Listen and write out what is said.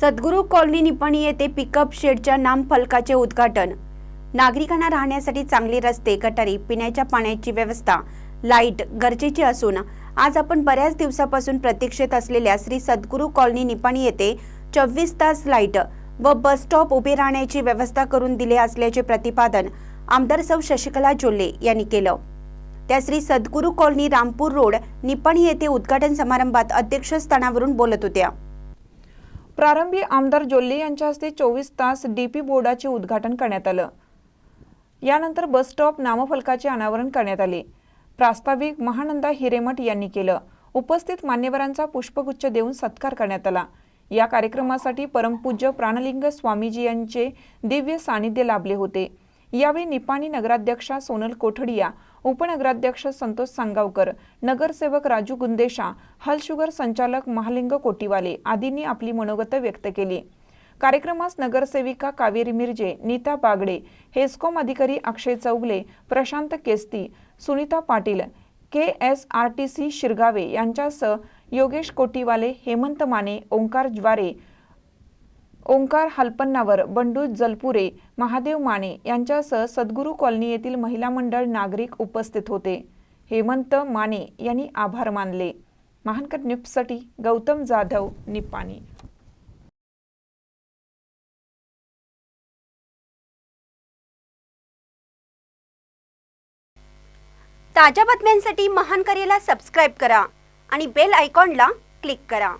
सद्गुरू colony निपणी येथे pickup शेडच्या नामफलकाचे उद्घाटन. नागरिकांना राहण्यासाठी चांगले रस्ते गटारी पिण्याच्या पाण्याची व्यवस्था लाइट गरजेची असून आज आपण बऱ्याच दिवसापासून प्रतीक्षेत असलेल्या श्री सद्गुरू कॉलनी निपाणी येथे चोवीस तास लाइट व बस स्टॉप उभे राहण्याची व्यवस्था करून दिले असल्याचे प्रतिपादन आमदार सौ शशिकला जोल्ले यांनी केलं. त्या श्री सद्गुरू कॉलनी रामपूर रोड निपाणी येथे उद्घाटन समारंभात अध्यक्षस्थानावरून बोलत होत्या. प्रारंभी आमदार जोल्ले यांच्या हस्ते चोवीस तास डीपी बोर्डाचे उद्घाटन करण्यात आलं. यानंतर बस स्टॉप नामफलकाचे अनावरण करण्यात आले. प्रास्ताविक महानंदा हिरेमठ यांनी केलं. उपस्थित मान्यवरांचा पुष्पगुच्छ देऊन सत्कार करण्यात आला. या कार्यक्रमासाठी परमपूज्य प्राणलिंग स्वामीजी यांचे दिव्य सानिध्य लाभले होते. यावेळी निपाणी नगराध्यक्षा सोनल कोठडिया उपनगराध्यक्ष संतोष सांगावकर नगरसेवक राजू गुंदेशा हलशुगर संचालक महालिंग कोटीवाले आदींनी आपली मनोगत व्यक्त केली. कार्यक्रमास नगरसेविका कावेरी मिरजे नीता बागडे हेस्कॉम अधिकारी Akshay Chougale Prashant Kesti Sunita Patil K S R T C Shirgave यांच्यासह योगेश कोटीवाले हेमंत माने ओंकार ज्वारे ओंकार हलपन्नावर बंडू जलपुरे महादेव माने यांच्यासह सद्गुरू कॉलनी येथील महिला मंडळ नागरिक उपस्थित होते. हेमंत माने यांनी आभार मानले. महानकर न्यूजसाठी गौतम जाधव निपाणी ताज्या बातम्यांसाठी महान करेला सबस्क्राईब करा आणि बेल आयकॉनला क्लिक करा.